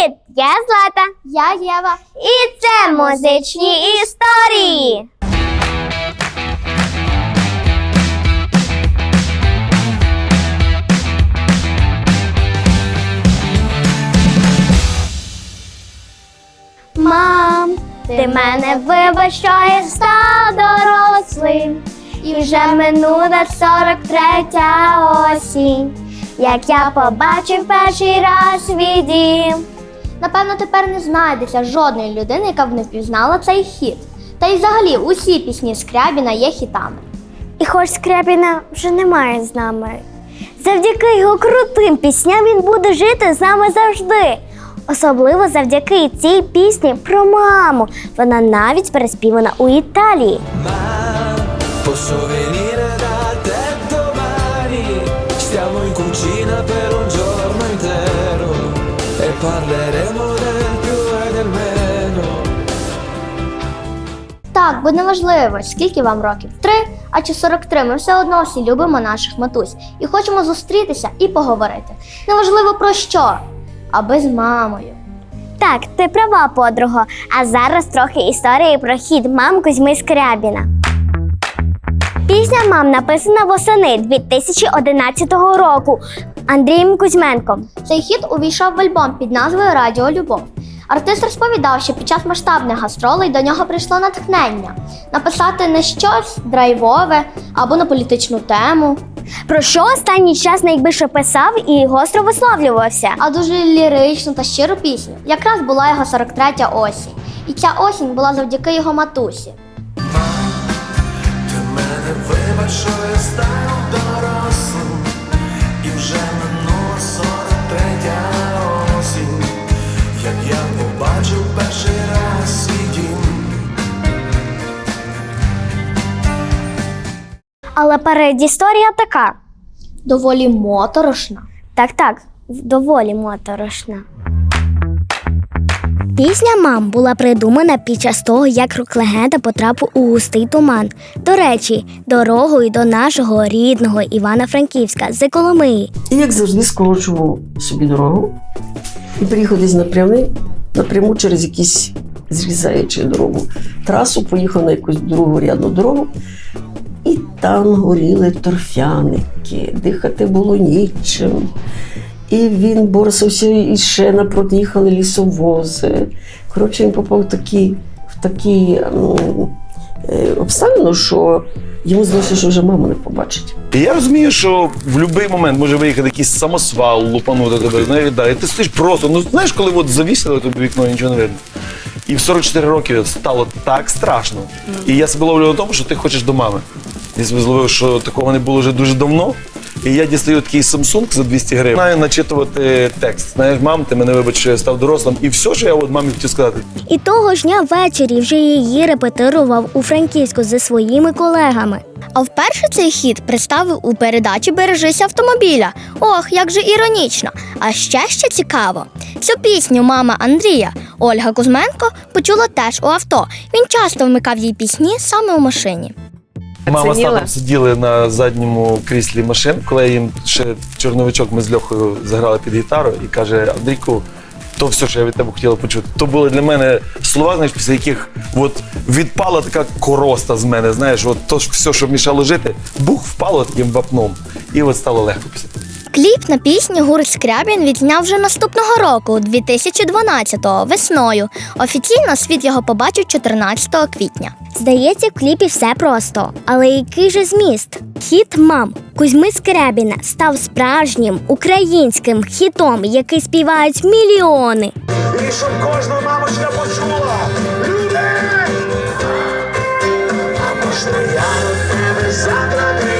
Привіт! Я Злата. Я Єва. І це музичні історії. Мам, ти мене вибач, що я став дорослим. І вже минула 43 осінь, як я побачив перший раз свій дім. Напевно, тепер не знайдеться жодної людини, яка б не впізнала цей хіт. Та й взагалі усі пісні Скрябіна є хітами. І хоч Скрябіна вже немає з нами. Завдяки його крутим пісням він буде жити з нами завжди. Особливо завдяки цій пісні про маму. Вона навіть переспівана у Італії. Stiamo in cucina per un giorno intero e parleremo Так, бо неважливо, скільки вам років три, а чи 43, ми все одно всі любимо наших матусь і хочемо зустрітися і поговорити. Неважливо про що, аби з мамою. Так, ти права, подруго. А зараз трохи історії про хід мам Кузьми Скрябіна. Пісня мам написана восени 2011 року Андрієм Кузьменком. Цей хіт увійшов в альбом під назвою Радіо Любов. Артист розповідав, що під час масштабних гастролей до нього прийшло натхнення написати на щось драйвове або на політичну тему, Про що останній час найбільше писав і гостро висловлювався. а дуже ліричну та щиру пісню. Якраз була його 43-я осінь. І ця осінь була завдяки його матусі. Але передісторія така. Доволі моторошна. Так, так, доволі моторошна. Пісня мам була придумана під час того, як рок-легенда потрапив у густий туман. До речі, дорогою до нашого рідного Івана-Франківська з Коломиї. І як завжди скорочував собі дорогу і приїхав десь напрямий, напряму через якісь зрізаючи дорогу. Трасу поїхав на якусь другу рядну дорогу, там горіли торфяники, дихати було нічим. І він борсався, і ще напроти їхали лісовози. Коротше, він попав в такі, в такі е, що йому здалося, що вже маму не побачить. І я розумію, що в будь-який момент може виїхати якийсь самосвал, лупанути тебе, знаєш, да, і ти стоїш просто. Ну знаєш, коли от завісили тобі вікно, нічого не видно. І в 44 роки стало так страшно. І я себе ловлю на тому, що ти хочеш до мами. Я себе зловив, що такого не було вже дуже давно. І я дістаю такий Samsung за 200 гривень. Знаю начитувати текст. Знаєш, мам, ти мене вибач, що я став дорослим. І все, що я от мамі хотів сказати. І того ж дня ввечері вже її репетирував у Франківську зі своїми колегами. А вперше цей хіт представив у передачі Бережись автомобіля. Ох, як же іронічно. А ще ще цікаво. Цю пісню мама Андрія Ольга Кузьменко почула теж у авто. Він часто вмикав їй пісні саме у машині. Мама з татом сиділи на задньому кріслі машин, коли їм ще чорновичок ми з Льохою заграли під гітару і каже: Андрійку, то все, що я від тебе хотіла почути. То були для мене слова, знаєш, після яких от відпала така короста з мене. Знаєш, от то все, що мішало жити, бух впало таким вапном. І от стало легко після. Кліп на пісню гурт Скрябін відзняв вже наступного року, 2012-го, весною. Офіційно світ його побачив 14 квітня. Здається, в кліпі все просто. Але який же зміст? Хіт мам Кузьми Скрябіна став справжнім українським хітом, який співають мільйони. І щоб кожна мамочка почула людей. А можна я тебе завтра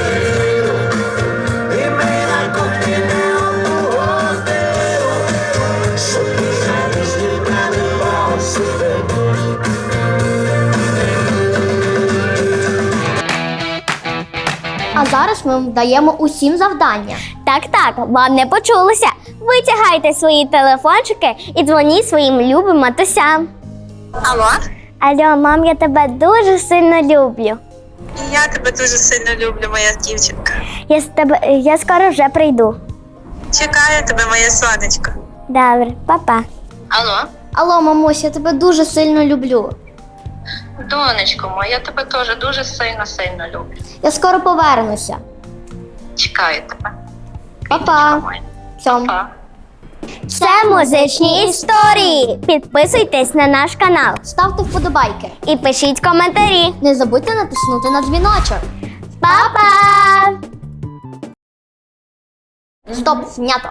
А зараз ми даємо усім завдання. Так, так, вам не почулося. Витягайте свої телефончики і дзвоніть своїм любим матусям. Алло, Алло, мам, я тебе дуже сильно люблю. я тебе дуже сильно люблю, моя дівчинка. Я з тебе я скоро вже прийду. Чекаю тебе, моє сонечко. Добре, па-па. Алло, Алло, мамусь, я тебе дуже сильно люблю. Донечко моя, я тебе теж дуже сильно сильно люблю. Я скоро повернуся. Чекаю тебе. Па-па. Цьом. Па. Це музичні історії. Підписуйтесь на наш канал Ставте вподобайки. і пишіть коментарі. Не забудьте натиснути на дзвіночок. Па-па! Стоп, знято.